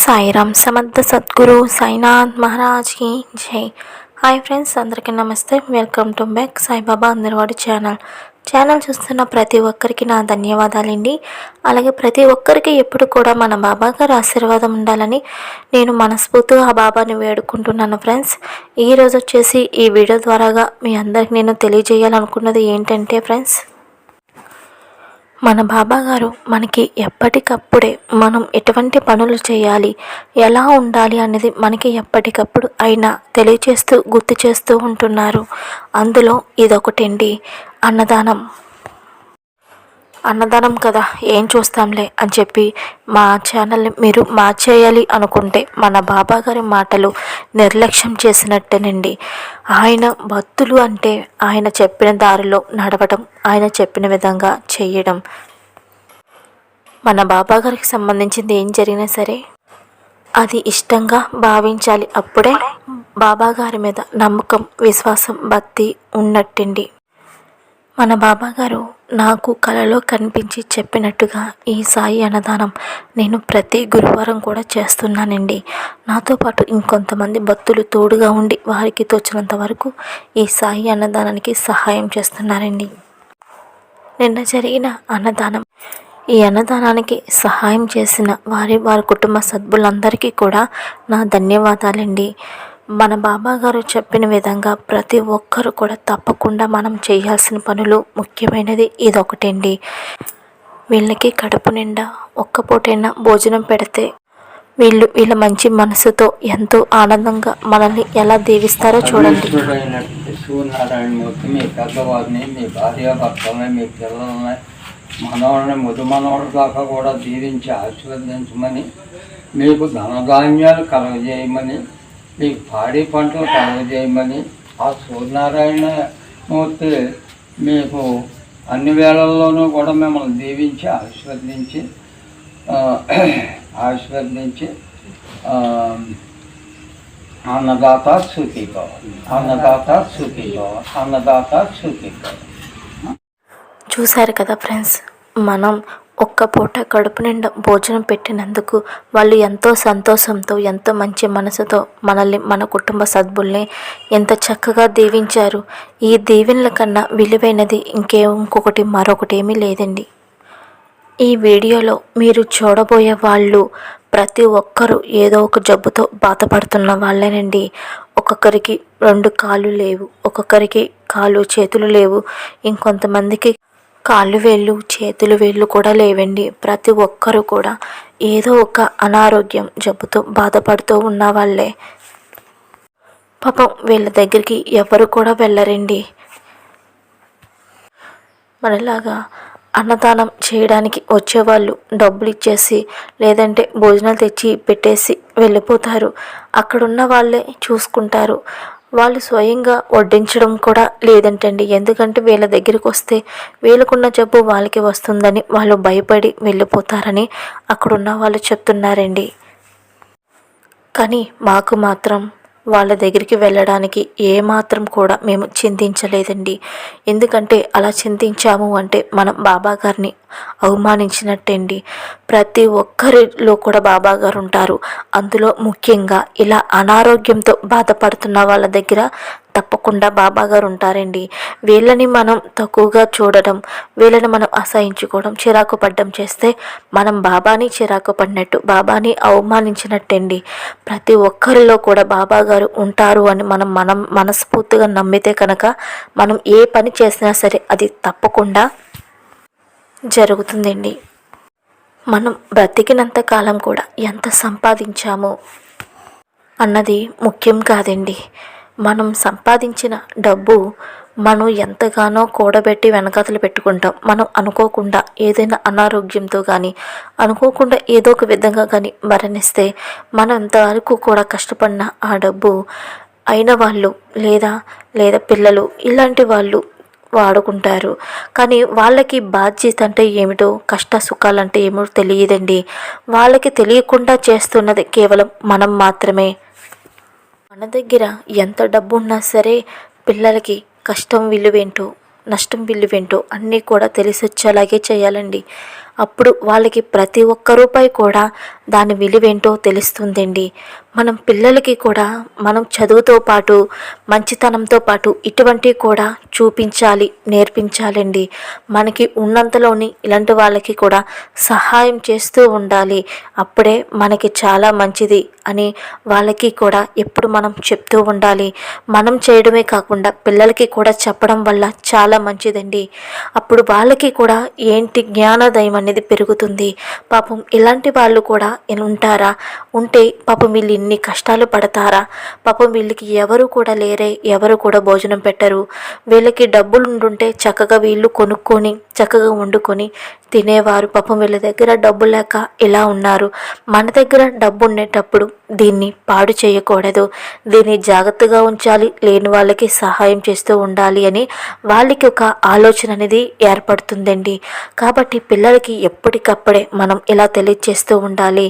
సాయిరామ్ సమర్థ సద్గురు సాయినాథ్ మహారాజ్కి జై. హాయ్ ఫ్రెండ్స్ అందరికీ నమస్తే. వెల్కమ్ టు బ్యాక్ సాయిబాబా అందరివాడి ఛానల్. ఛానల్ చూస్తున్న ప్రతి ఒక్కరికి నా ధన్యవాదాలండి. అలాగే ప్రతి ఒక్కరికి ఎప్పుడు కూడా మన బాబా గారి ఆశీర్వాదం ఉండాలని నేను మనస్ఫూర్తిగా ఆ బాబాని వేడుకుంటున్నాను ఫ్రెండ్స్. ఈరోజు వచ్చేసి ఈ వీడియో ద్వారాగా మీ అందరికి నేను తెలియజేయాలనుకున్నది ఏంటంటే ఫ్రెండ్స్ మన బాబా గారు మనకి ఎప్పటికప్పుడే మనం ఎటువంటి పనులు చేయాలి ఎలా ఉండాలి అనేది మనకి ఎప్పటికప్పుడు ఆయన తెలియచేస్తూ గుర్తు చేస్తూ ఉంటున్నారు. అందులో ఇదొకటండి. అన్నదానం. అన్నదానం కదా ఏం చూస్తాంలే అని చెప్పి మా ఛానల్ని మీరు మార్చేయాలి అనుకుంటే మన బాబా గారి మాటలు నిర్లక్ష్యం చేసినట్టేనండి. ఆయన భక్తులు అంటే ఆయన చెప్పిన దారిలో నడవడం ఆయన చెప్పిన విధంగా చేయడం. మన బాబా గారికి సంబంధించింది ఏం జరిగినా సరే అది ఇష్టంగా భావించాలి అప్పుడే బాబా గారి మీద నమ్మకం విశ్వాసం భక్తి ఉన్నట్టండి. మన బాబా గారు నాకు కలలో కనిపించి చెప్పినట్టుగా ఈ సాయి అన్నదానం నేను ప్రతి గురువారం కూడా చేస్తున్నానండి. నాతో పాటు ఇంకొంతమంది భక్తులు తోడుగా ఉండి వారికి తోచినంత వరకు ఈ సాయి అన్నదానానికి సహాయం చేస్తున్నారండి. నిన్న జరిగిన అన్నదానం ఈ అన్నదానానికి సహాయం చేసిన వారి వారి కుటుంబ సభ్యులందరికీ కూడా నా ధన్యవాదాలండి. మన బాబాగారు చెప్పిన విధంగా ప్రతి ఒక్కరు కూడా తప్పకుండా మనం చేయాల్సిన పనులు ముఖ్యమైనది ఇదొకటండి. వీళ్ళకి కడుపు నిండా ఒక్క పూటైనా భోజనం పెడితే వీళ్ళు వీళ్ళ మంచి మనసుతో ఎంతో ఆనందంగా మనల్ని ఎలా దీవిస్తారో చూడండి. సూర్యనారాయణమూర్తి మీ పెద్దవారిని మీ భార్యాభర్తలని మీ పిల్లల్ని మనవాళ్ళని ముదు మనవాళ్ళ దాకా కూడా దీవించి ఆశీర్వదించమని మీకు ధనధాన్యాలు కలగజేయమని ఈ పాడి పంటలు కలగజేయమని ఆ సూర్యనారాయణ మూర్తి మీకు అన్ని వేళల్లోనూ కూడా మిమ్మల్ని దీవించి ఆశీర్వదించి ఆశీర్వదించి అన్నదాత సుఖీ అన్నదాత సుఖీ అన్నదాత సుఖీ భవ చూశారు కదా ఫ్రెండ్స్ మనం ఒక్క పూట కడుపు నిండా భోజనం పెట్టినందుకు వాళ్ళు ఎంతో సంతోషంతో ఎంతో మంచి మనసుతో మనల్ని మన కుటుంబ సభ్యుల్ని ఎంత చక్కగా దీవించారు. ఈ దీవెనల కన్నా విలువైనది ఇంకే ఇంకొకటి మరొకటి ఏమీ లేదండి. ఈ వీడియోలో మీరు చూడబోయే వాళ్ళు ప్రతి ఒక్కరూ ఏదో ఒక జబ్బుతో బాధపడుతున్న వాళ్ళేనండి. ఒక్కొక్కరికి రెండు కాళ్ళు లేవు ఒక్కొక్కరికి కాళ్ళు చేతులు లేవు. ఇంకొంతమందికి కాళ్ళు వేళ్ళు చేతులు వేళ్ళు కూడా లేవండి. ప్రతి ఒక్కరూ కూడా ఏదో ఒక అనారోగ్యం జబ్బుతో బాధపడుతూ ఉన్న వాళ్ళే. పాపం వీళ్ళ దగ్గరికి ఎవరు కూడా వెళ్ళరండి. మనలాగా అన్నదానం చేయడానికి వచ్చేవాళ్ళు డబ్బులు ఇచ్చేసి లేదంటే భోజనాలు తెచ్చి పెట్టేసి వెళ్ళిపోతారు. అక్కడున్న వాళ్ళే చూసుకుంటారు. వాళ్ళు స్వయంగా వడ్డించడం కూడా లేదంటండి. ఎందుకంటే వీళ్ళ దగ్గరికి వస్తే వీళ్ళకున్న జబ్బు వాళ్ళకి వస్తుందని వాళ్ళు భయపడి వెళ్ళిపోతారని అక్కడున్న వాళ్ళు చెప్తున్నారండి. కానీ మాకు మాత్రం వాళ్ళ దగ్గరికి వెళ్ళడానికి ఏమాత్రం కూడా మేము చింతించలేదండి. ఎందుకంటే అలా చింతించాము అంటే మనం బాబా గారిని అవమానించినట్టండి. ప్రతి ఒక్కరిలో కూడా బాబా గారు ఉంటారు. అందులో ముఖ్యంగా ఇలా అనారోగ్యంతో బాధపడుతున్న వాళ్ళ దగ్గర తప్పకుండా బాబా గారు ఉంటారండి వీళ్ళని మనం తక్కువగా చూడడం వీళ్ళని మనం అసహించుకోవడం చిరాకు పడ్డం చేస్తే మనం బాబాని చిరాకు పడినట్టు బాబాని అవమానించినట్టండి. ప్రతి ఒక్కరిలో కూడా బాబా గారు ఉంటారు అని మనం మనం మనస్ఫూర్తిగా నమ్మితే కనుక మనం ఏ పని చేసినా సరే అది తప్పకుండా జరుగుతుందండి. మనం బ్రతికినంత కాలం కూడా ఎంత సంపాదించామో అన్నది ముఖ్యం కాదండి. మనం సంపాదించిన డబ్బు మనం ఎంతగానో కూడబెట్టి వెనకాతలు పెట్టుకుంటాం. మనం అనుకోకుండా ఏదైనా అనారోగ్యంతో కానీ అనుకోకుండా ఏదో ఒక విధంగా కానీ మరణిస్తే మనం ఎంతవరకు కూడా కష్టపడిన ఆ డబ్బు అయిన వాళ్ళు లేదా లేదా పిల్లలు ఇలాంటి వాళ్ళు వాడుకుంటారు. కానీ వాళ్ళకి బాధ్యత అంటే ఏమిటో కష్ట సుఖాలంటే ఏమిటో తెలియదండి. వాళ్ళకి తెలియకుండా చేస్తున్నది కేవలం మనం మాత్రమే. మన దగ్గర ఎంత డబ్బు ఉన్నా సరే పిల్లలకి కష్టం విలువేంటో నష్టం విలువేంటో అన్నీ కూడా తెలిసి వచ్చేలాగే చేయాలండి. అప్పుడు వాళ్ళకి ప్రతి ఒక్క రూపాయి కూడా దాని విలువేంటో తెలుస్తుందండి. మనం పిల్లలకి కూడా మనం చదువుతో పాటు మంచితనంతో పాటు ఇటువంటివి కూడా చూపించాలి నేర్పించాలండి. మనకి ఉన్నంతలోని ఇలాంటి వాళ్ళకి కూడా సహాయం చేస్తూ ఉండాలి. అప్పుడే మనకి చాలా మంచిది అని వాళ్ళకి కూడా ఎప్పుడు మనం చెప్తూ ఉండాలి. మనం చేయడమే కాకుండా పిల్లలకి కూడా చెప్పడం వల్ల చాలా మంచిదండి. అప్పుడు వాళ్ళకి కూడా ఏంటి జ్ఞానోదయం అనేది పెరుగుతుంది. పాపం ఇలాంటి వాళ్ళు కూడా ఉంటారా? ఉంటే పాపం వీళ్ళు ఇన్ని కష్టాలు పడతారా? పాపం వీళ్ళకి ఎవరు కూడా లేరే ఎవరు కూడా భోజనం పెట్టరు. వీళ్ళకి డబ్బులు ఉండుంటే చక్కగా వీళ్ళు కొనుక్కొని చక్కగా వండుకొని తినేవారు. పాపం వీళ్ళ దగ్గర డబ్బు లేక ఇలా ఉన్నారు. మన దగ్గర డబ్బు ఉండేటప్పుడు దీన్ని పాడు చేయకూడదు. దీన్ని జాగ్రత్తగా ఉంచాలి. లేని వాళ్ళకి సహాయం చేస్తూ ఉండాలి అని వాళ్ళకి ఒక ఆలోచన అనేది ఏర్పడుతుందండి. కాబట్టి పిల్లలకి ఎప్పటికప్పుడే మనం ఇలా తెలియచేస్తూ ఉండాలి.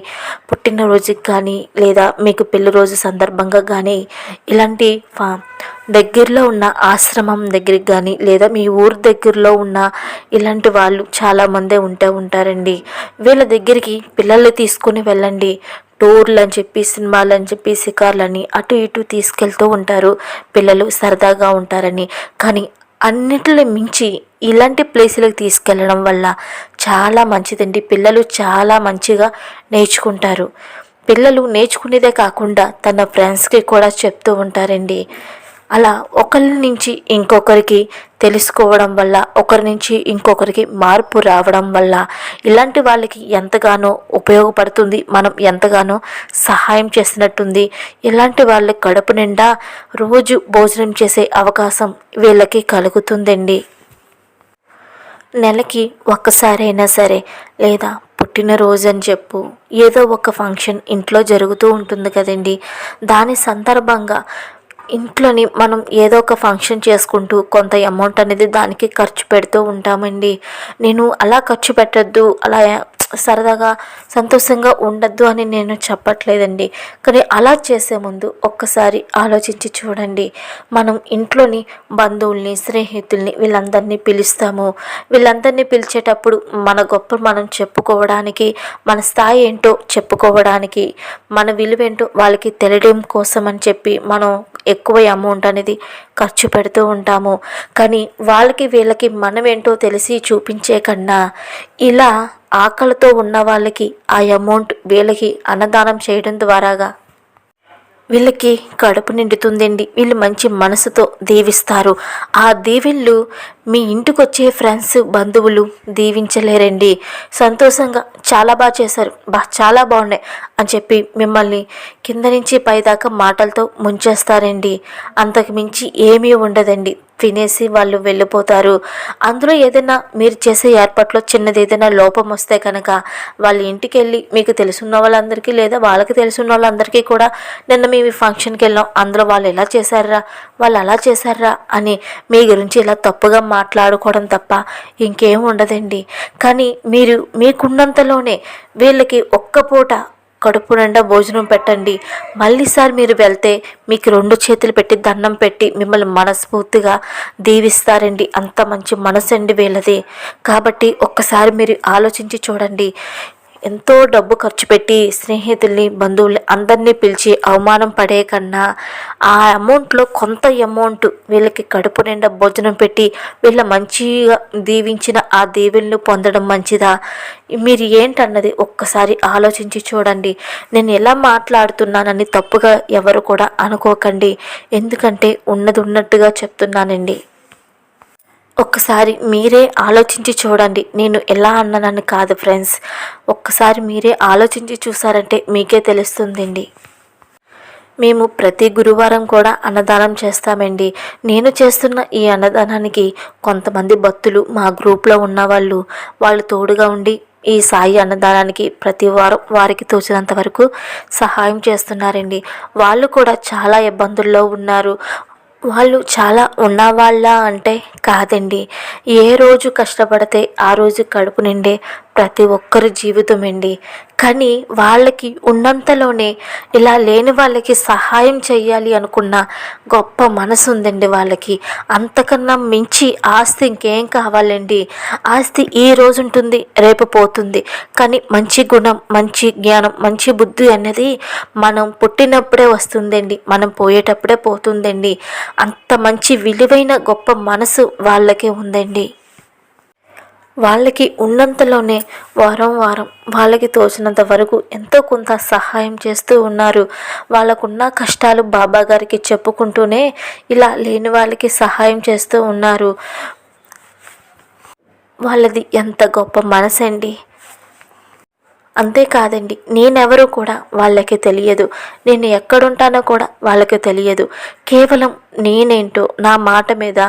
పుట్టినరోజుకి కానీ లేదా మీకు పెళ్ళి రోజు సందర్భంగా కానీ ఇలాంటి ఫా దగ్గరలో ఉన్న ఆశ్రమం దగ్గరికి కానీ లేదా మీ ఊరు దగ్గరలో ఉన్న ఇలాంటి వాళ్ళు చాలామందే ఉంటూ ఉంటారండి. వీళ్ళ దగ్గరికి పిల్లల్ని తీసుకొని వెళ్ళండి. టూర్లు అని చెప్పి సినిమాలు అని చెప్పి షికార్లని అటు ఇటు తీసుకెళ్తూ ఉంటారు. పిల్లలు సరదాగా ఉంటారని. కానీ అన్నిటిని మించి ఇలాంటి ప్లేసులకు తీసుకెళ్ళడం వల్ల చాలా మంచిదండి. పిల్లలు చాలా మంచిగా నేర్చుకుంటారు. పిల్లలు నేర్చుకునేదే కాకుండా తన ఫ్రెండ్స్కి కూడా చెప్తూ ఉంటారండి. అలా ఒకరి నుంచి ఇంకొకరికి తెలుసుకోవడం వల్ల ఒకరి నుంచి ఇంకొకరికి మార్పు రావడం వల్ల ఇలాంటి వాళ్ళకి ఎంతగానో ఉపయోగపడుతుంది మనం ఎంతగానో సహాయం చేసినట్టుంది ఇలాంటి వాళ్ళ కడుపు నిండా రోజు భోజనం చేసే అవకాశం వీళ్ళకి కలుగుతుందండి. నెలకి ఒక్కసారైనా సరే లేదా పుట్టినరోజు అని చెప్పు ఏదో ఒక ఫంక్షన్ ఇంట్లో జరుగుతూ ఉంటుంది కదండి. దాని సందర్భంగా ఇంట్లోని మనం ఏదో ఒక ఫంక్షన్ చేసుకుంటూ కొంత అమౌంట్ అనేది దానికి ఖర్చు పెడుతూ ఉంటామండి. నేను అలా ఖర్చు పెట్టద్దు అలా సరదాగా సంతోషంగా ఉండద్దు అని నేను చెప్పట్లేదండి. కానీ అలా చేసే ముందు ఒక్కసారి ఆలోచించి చూడండి. మనం ఇంట్లోని బంధువుల్ని స్నేహితుల్ని వీళ్ళందరినీ పిలుస్తాము. వీళ్ళందరినీ పిలిచేటప్పుడు మన గొప్ప మనం చెప్పుకోవడానికి మన స్థాయి ఏంటో చెప్పుకోవడానికి మన విలువేంటో వాళ్ళకి తెలియడం కోసం అని చెప్పి మనం ఎక్కువ అమౌంట్ అనేది ఖర్చు పెడుతూ ఉంటాము. కానీ వాళ్ళకి వీళ్ళకి మనం ఏంటో తెలిసి చూపించే కన్నా ఇలా ఆకలితో ఉన్న వాళ్ళకి ఆ అమౌంట్ వీళ్ళకి అన్నదానం చేయడం ద్వారాగా వీళ్ళకి కడుపు నిండుతుందండి. వీళ్ళు మంచి మనసుతో దీవిస్తారు. ఆ దీవెళ్ళు మీ ఇంటికి వచ్చే ఫ్రెండ్స్ బంధువులు దీవించలేరండి. సంతోషంగా చాలా బాగా చేశారు. బా చాలా బాగున్నాయి అని చెప్పి మిమ్మల్ని కింద నుంచి పైదాకా మాటలతో ముంచేస్తారండి. అంతకు మించి ఏమీ ఉండదండి. తినేసి వాళ్ళు వెళ్ళిపోతారు. అందులో ఏదైనా మీరు చేసే ఏర్పాట్లో చిన్నది ఏదైనా లోపం వస్తే కనుక వాళ్ళ ఇంటికి వెళ్ళి మీకు తెలుసున్న వాళ్ళందరికీ లేదా వాళ్ళకి తెలుసున్న వాళ్ళందరికీ కూడా నిన్న మేము ఈ ఫంక్షన్కి వెళ్ళాం. అందులో వాళ్ళు ఎలా చేశారా? వాళ్ళు అలా చేశారా? అని మీ గురించి ఇలా తప్పుగా మాట్లాడుకోవడం తప్ప ఇంకేం ఉండదండి. కానీ మీరు మీకున్నంతలోనే వీళ్ళకి ఒక్క పూట కడుపు నిండా భోజనం పెట్టండి. మళ్ళీసారి మీరు వెళ్తే మీకు రెండు చేతులు పెట్టి దండం పెట్టి మిమ్మల్ని మనస్ఫూర్తిగా దీవిస్తారండి. అంత మంచి మనసు అండి వీళ్ళది. కాబట్టి ఒక్కసారి మీరు ఆలోచించి చూడండి. ఎంతో డబ్బు ఖర్చు పెట్టి స్నేహితుల్ని బంధువుల్ని అందరినీ పిలిచి అవమానం పడే కన్నా ఆ అమౌంట్లో కొంత అమౌంట్ వీళ్ళకి కడుపు నిండా భోజనం పెట్టి వీళ్ళ మంచిగా దీవించిన ఆ దీవెలను పొందడం మంచిదా? మీరు ఏంటన్నది ఒక్కసారి ఆలోచించి చూడండి. నేను ఎలా మాట్లాడుతున్నానని తప్పుగా ఎవరు కూడా అనుకోకండి. ఎందుకంటే ఉన్నది ఉన్నట్టుగా చెప్తున్నానండి. ఒక్కసారి మీరే ఆలోచించి చూడండి. నేను ఎలా అన్నానని కాదు ఫ్రెండ్స్. ఒక్కసారి మీరే ఆలోచించి చూసారంటే మీకే తెలుస్తుందండి. మేము ప్రతి గురువారం కూడా అన్నదానం చేస్తామండి. నేను చేస్తున్న ఈ అన్నదానానికి కొంతమంది భక్తులు మా గ్రూప్లో ఉన్నవాళ్ళు. వాళ్ళు తోడుగా ఉండి ఈ సాయి అన్నదానానికి ప్రతి వారం వారికి తోచినంత వరకు సహాయం చేస్తున్నారండి. వాళ్ళు కూడా చాలా ఇబ్బందుల్లో ఉన్నారు. వాళ్ళు చాలా ఉన్నవాళ్ళ అంటే కాదండి. ఏ రోజు కష్టపడితే ఆ రోజు కడుపు నిండే ప్రతి ఒక్కరి జీవితం అండి. కానీ వాళ్ళకి ఉన్నంతలోనే ఇలా లేని వాళ్ళకి సహాయం చేయాలి అనుకున్న గొప్ప మనసు ఉందండి వాళ్ళకి. అంతకన్నా మించి ఆస్తి ఇంకేం కావాలండి? ఆస్తి ఈ రోజు ఉంటుంది రేపు పోతుంది. కానీ మంచి గుణం మంచి జ్ఞానం మంచి బుద్ధి అనేది మనం పుట్టినప్పుడే వస్తుందండి. మనం పోయేటప్పుడే పోతుందండి. అంత మంచి విలువైన గొప్ప మనసు వాళ్ళకే ఉందండి. వాళ్ళకి ఉన్నంతలోనే వారం వారం వాళ్ళకి తోచినంత వరకు ఎంతో కొంత సహాయం చేస్తూ ఉన్నారు. వాళ్ళకున్న కష్టాలు బాబా గారికి చెప్పుకుంటూనే ఇలా లేని వాళ్ళకి సహాయం చేస్తూ ఉన్నారు. వాళ్ళది ఎంత గొప్ప మనసండి. అంతేకాదండి నేనెవరో కూడా వాళ్ళకి తెలియదు. నేను ఎక్కడుంటానో కూడా వాళ్ళకి తెలియదు. కేవలం నేనేంటో నా మాట మీద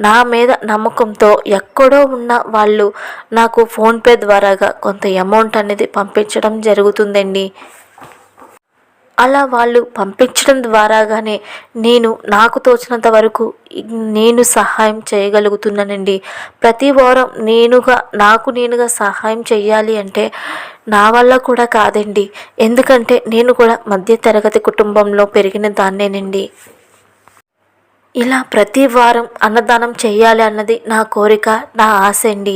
నా మీద నమ్మకంతో ఎక్కడో ఉన్న వాళ్ళు నాకు ఫోన్పే ద్వారాగా కొంత అమౌంట్ అనేది పంపించడం జరుగుతుందండి. అలా వాళ్ళు పంపించడం ద్వారాగానే నేను నాకు తోచినంత వరకు నేను సహాయం చేయగలుగుతున్నానండి. ప్రతి వారం నేనుగా నాకు నేనుగా సహాయం చేయాలి అంటే నా వల్ల కూడా కాదండి. ఎందుకంటే నేను కూడా మధ్యతరగతి కుటుంబంలో పెరిగిన దాన్నేనండి. ఇలా ప్రతి వారం అన్నదానం చేయాలి అన్నది నా కోరిక నా ఆశ అండి.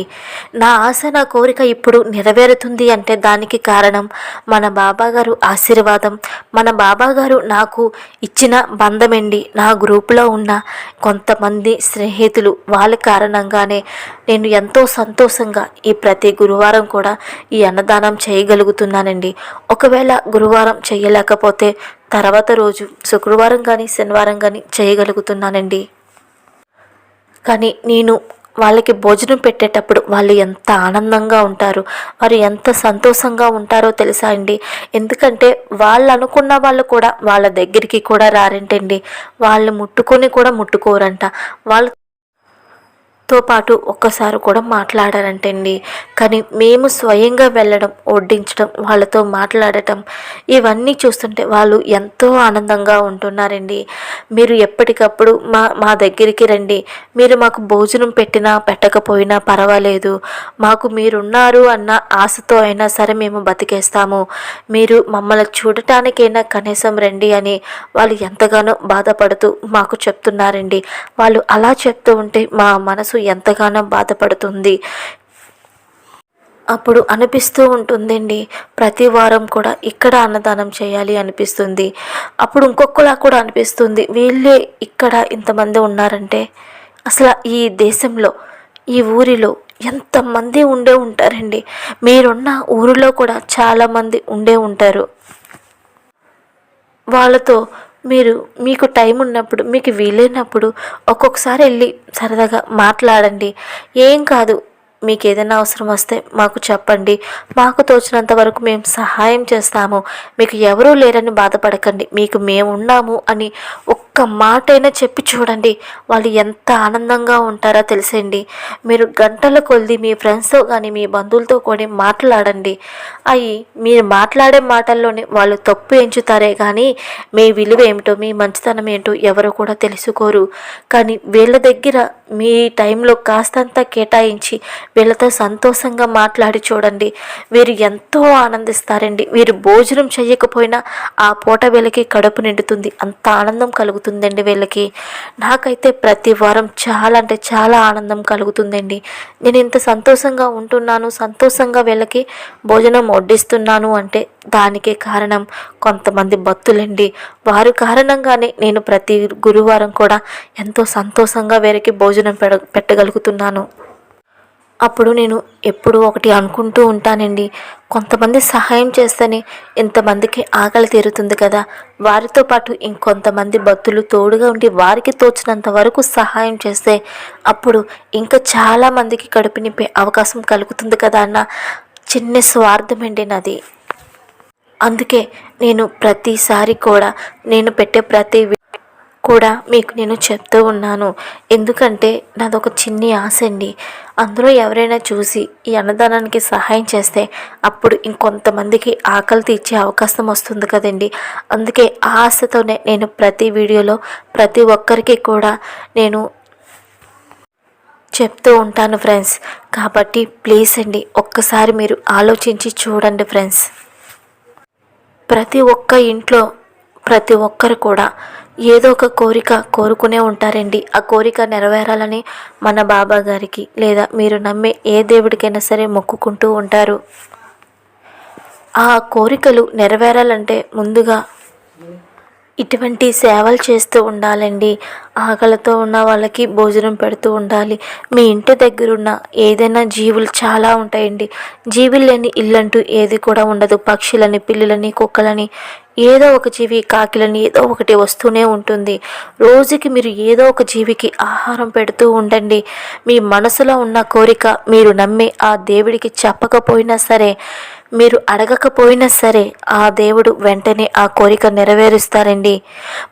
నా ఆశ నా కోరిక ఇప్పుడు నెరవేరుతుంది అంటే దానికి కారణం మన బాబాగారు ఆశీర్వాదం. మన బాబాగారు నాకు ఇచ్చిన బంధమండి. నా గ్రూపులో ఉన్న కొంతమంది స్నేహితులు వాళ్ళ కారణంగానే నేను ఎంతో సంతోషంగా ఈ ప్రతి గురువారం కూడా ఈ అన్నదానం చేయగలుగుతున్నానండి. ఒకవేళ గురువారం చేయలేకపోతే తర్వాత రోజు శుక్రవారం కానీ శనివారం కానీ చేయగలుగుతున్నానండి. కానీ నేను వాళ్ళకి భోజనం పెట్టేటప్పుడు వాళ్ళు ఎంత ఆనందంగా ఉంటారు వారు ఎంత సంతోషంగా ఉంటారో తెలుసా అండి? ఎందుకంటే వాళ్ళు అనుకున్న వాళ్ళు కూడా వాళ్ళ దగ్గరికి కూడా రారంటండి. వాళ్ళు ముట్టుకొని కూడా ముట్టుకోరంట. వాళ్ళు తో పాటు ఒక్కసారి కూడా మాట్లాడారంటండి. కానీ మేము స్వయంగా వెళ్ళడం వడ్డించడం వాళ్ళతో మాట్లాడటం ఇవన్నీ చూస్తుంటే వాళ్ళు ఎంతో ఆనందంగా ఉంటున్నారండి. మీరు ఎప్పటికప్పుడు మా మా దగ్గరికి రండి. మీరు మాకు భోజనం పెట్టినా పెట్టకపోయినా పర్వాలేదు. మాకు మీరున్నారు అన్న ఆశతో అయినా సరే మేము బతికేస్తాము. మీరు మమ్మల్ని చూడటానికైనా కనీసం రండి అని వాళ్ళు ఎంతగానో బాధపడుతూ మాకు చెప్తున్నారండి. వాళ్ళు అలా చెప్తూ ఉంటే మా మనసు ఎంతగానో బాధపడుతుంది. అప్పుడు అనిపిస్తూ ఉంటుందండి. ప్రతి వారం కూడా ఇక్కడ అన్నదానం చేయాలి అనిపిస్తుంది. అప్పుడు ఇంకొకలా కూడా అనిపిస్తుంది. వీళ్ళే ఇక్కడ ఇంతమంది ఉన్నారంటే అసలు ఈ దేశంలో ఈ ఊరిలో ఎంతమంది ఉండే ఉంటారండి. మీరున్న ఊరిలో కూడా చాలామంది ఉండే ఉంటారు. వాళ్ళతో మీరు మీకు టైం ఉన్నప్పుడు మీకు వీలైనప్పుడు ఒక్కొక్కసారి వెళ్ళి సరదాగా మాట్లాడండి. ఏం కాదు మీకు ఏదైనా అవసరం వస్తే మాకు చెప్పండి. మాకు తోచినంత వరకు మేము సహాయం చేస్తాము. మీకు ఎవరూ లేరని బాధపడకండి. మీకు మేము ఉన్నాము అని ఒక్క మాటైనా చెప్పి చూడండి. వాళ్ళు ఎంత ఆనందంగా ఉంటారో తెలిసండి మీరు గంటల కొద్ది మీ ఫ్రెండ్స్తో కానీ మీ బంధువులతో కూడా మాట్లాడండి. అవి మీరు మాట్లాడే మాటల్లోనే వాళ్ళు తప్పు ఎంచుతారే కానీ మీ విలువ ఏమిటో మీ మంచితనం ఏంటో ఎవరు కూడా తెలుసుకోరు. కానీ వీళ్ళ దగ్గర మీ టైంలో కాస్తంత కేటాయించి వీళ్ళతో సంతోషంగా మాట్లాడి చూడండి. వీరు ఎంతో ఆనందిస్తారండి. వీరు భోజనం చేయకపోయినా ఆ పూట వీళ్ళకి కడుపు నిండుతుంది. అంత ఆనందం కలుగుతుందండి వీళ్ళకి. నాకైతే ప్రతి వారం చాలా అంటే చాలా ఆనందం కలుగుతుందండి. నేను ఇంత సంతోషంగా ఉంటున్నాను సంతోషంగా వీళ్ళకి భోజనం వడ్డిస్తున్నాను అంటే దానికే కారణం కొంతమంది భక్తులండి. వారి కారణంగానే నేను ప్రతి గురువారం కూడా ఎంతో సంతోషంగా వీరికి భోజనం పెడ పెట్టగలుగుతున్నాను. అప్పుడు నేను ఎప్పుడు ఒకటి అనుకుంటూ ఉంటానండి. కొంతమంది సహాయం చేస్తేనే ఇంతమందికి ఆకలి తీరుతుంది కదా. వారితో పాటు ఇంకొంతమంది భక్తులు తోడుగా ఉండి వారికి తోచినంత వరకు సహాయం చేస్తే అప్పుడు ఇంకా చాలామందికి కడుపు నింపే అవకాశం కలుగుతుంది కదా అన్న చిన్న స్వార్థమండి నాది. అందుకే నేను ప్రతిసారి కూడా నేను పెట్టే ప్రతి కూడా మీకు నేను చెప్తూ ఉన్నాను. ఎందుకంటే నాదొక చిన్ని ఆశ అండి. అందులో ఎవరైనా చూసి ఈ అన్నదానానికి సహాయం చేస్తే అప్పుడు ఇంకొంతమందికి ఆకలి తీర్చే అవకాశం వస్తుంది కదండి. అందుకే ఆ ఆశతోనే నేను ప్రతి వీడియోలో ప్రతి ఒక్కరికి కూడా నేను చెప్తూ ఉంటాను ఫ్రెండ్స్. కాబట్టి ప్లీజ్ అండి ఒక్కసారి మీరు ఆలోచించి చూడండి ఫ్రెండ్స్. ప్రతి ఒక్క ఇంట్లో ప్రతి ఒక్కరు కూడా ఏదో ఒక కోరిక కోరుకునే ఉంటారండి. ఆ కోరిక నెరవేరాలని మన బాబా గారికి లేదా మీరు నమ్మే ఏ దేవుడికైనా సరే మొక్కుకుంటూ ఉంటారు. ఆ కోరికలు నెరవేరాలంటే ముందుగా ఇటువంటి సేవలు చేస్తూ ఉండాలండి. ఆకలితో ఉన్న వాళ్ళకి భోజనం పెడుతూ ఉండాలి. మీ ఇంటి దగ్గరున్న ఏదైనా జీవులు చాలా ఉంటాయండి. జీవులు లేని ఇల్లంటూ ఏది కూడా ఉండదు. పక్షులని పిల్లులని కుక్కలని ఏదో ఒక జీవి కాకిలని ఏదో ఒకటి వస్తూనే ఉంటుంది. రోజుకి మీరు ఏదో ఒక జీవికి ఆహారం పెడుతూ ఉండండి. మీ మనసులో ఉన్న కోరిక మీరు నమ్మి ఆ దేవుడికి చెప్పకపోయినా సరే మీరు అడగకపోయినా సరే ఆ దేవుడు వెంటనే ఆ కోరిక నెరవేరుస్తారండి.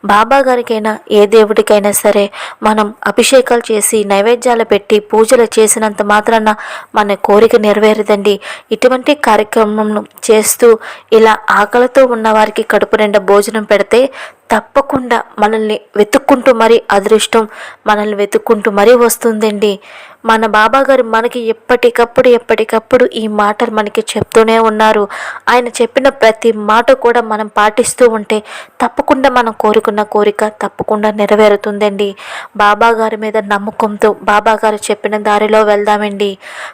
బాబా గారికైనా ఏ దేవుడికైనా సరే మనం అభిషేకాలు చేసి నైవేద్యాలు పెట్టి పూజలు చేసినంత మాత్రాన మన కోరిక నెరవేరదండి. ఇటువంటి కార్యక్రమం చేస్తూ ఇలా ఆకలితో ఉన్న వారికి కడుపు నిండా భోజనం పెడితే తప్పకుండా మనల్ని వెతుక్కుంటూ మరీ అదృష్టం మనల్ని వెతుక్కుంటూ మరీ వస్తుందండి. మన బాబా గారు మనకి ఎప్పటికప్పుడు ఎప్పటికప్పుడు ఈ మాటలు మనకి చెప్తూనే ఉన్నారు. ఆయన చెప్పిన ప్రతి మాట కూడా మనం పాటిస్తూ ఉంటే తప్పకుండా మనం కోరుకున్న కోరిక తప్పకుండా నెరవేరుతుందండి. బాబా గారి మీద నమ్మకంతో బాబా గారు చెప్పిన దారిలో వెళ్దామండి.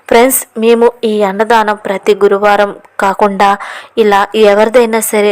ఫ్రెండ్స్ మేము ఈ అన్నదానం ప్రతి గురువారం కాకుండా ఇలా ఎవరిదైనా సరే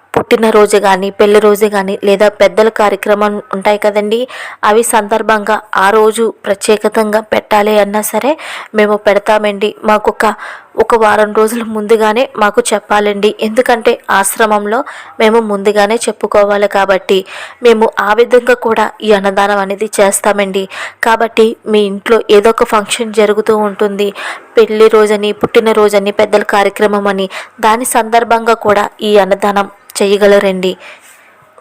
పుట్టినరోజు కానీ పెళ్ళి రోజు కానీ లేదా పెద్దల కార్యక్రమం ఉంటాయి కదండి. అవి సందర్భంగా ఆ రోజు ప్రత్యేకతంగా పెట్టాలి అన్నా సరే మేము పెడతామండి. మాకు ఒక ఒక వారం రోజుల ముందుగానే మాకు చెప్పాలండి. ఎందుకంటే ఆశ్రమంలో మేము ముందుగానే చెప్పుకోవాలి కాబట్టి మేము ఆ విధంగా కూడా ఈ అన్నదానం అనేది చేస్తామండి. కాబట్టి మీ ఇంట్లో ఏదో ఒక ఫంక్షన్ జరుగుతూ ఉంటుంది. పెళ్ళి రోజని పుట్టినరోజని పెద్దల కార్యక్రమం అని దాని సందర్భంగా కూడా ఈ అన్నదానం చేయగలరండి.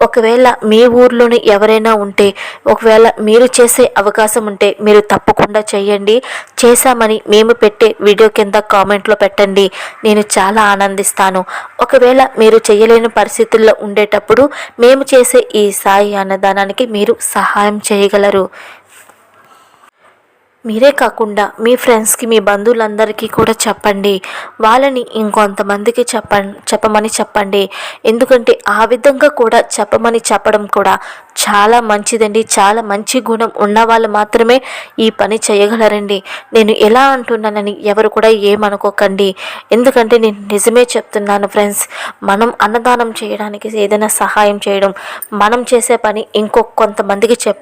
ఒకవేళ మీ ఊర్లోని ఎవరైనా ఉంటే ఒకవేళ మీరు చేసే అవకాశం ఉంటే మీరు తప్పకుండా చేయండి. చేశామని మేము పెట్టే వీడియో కింద కామెంట్లో పెట్టండి. నేను చాలా ఆనందిస్తాను. ఒకవేళ మీరు చేయలేని పరిస్థితుల్లో ఉండేటప్పుడు మేము చేసే ఈ సాయి అన్నదానానికి మీరు సహాయం చేయగలరు. మీరే కాకుండా మీ ఫ్రెండ్స్కి మీ బంధువులందరికీ కూడా చెప్పండి. వాళ్ళని ఇంకొంతమందికి చెప్ప చెప్పమని చెప్పండి. ఎందుకంటే ఆ విధంగా కూడా చెప్పమని చెప్పడం కూడా చాలా మంచిదండి. చాలా మంచి గుణం ఉన్న వాళ్ళు మాత్రమే ఈ పని చేయగలరండి. నేను ఎలా అంటున్నానని ఎవరు కూడా ఏమనుకోకండి. ఎందుకంటే నేను నిజమే చెప్తున్నాను ఫ్రెండ్స్ మనం అన్నదానం చేయడానికి ఏదైనా సహాయం చేయడం మనం చేసే పని ఇంకొక కొంతమందికి చెప్ప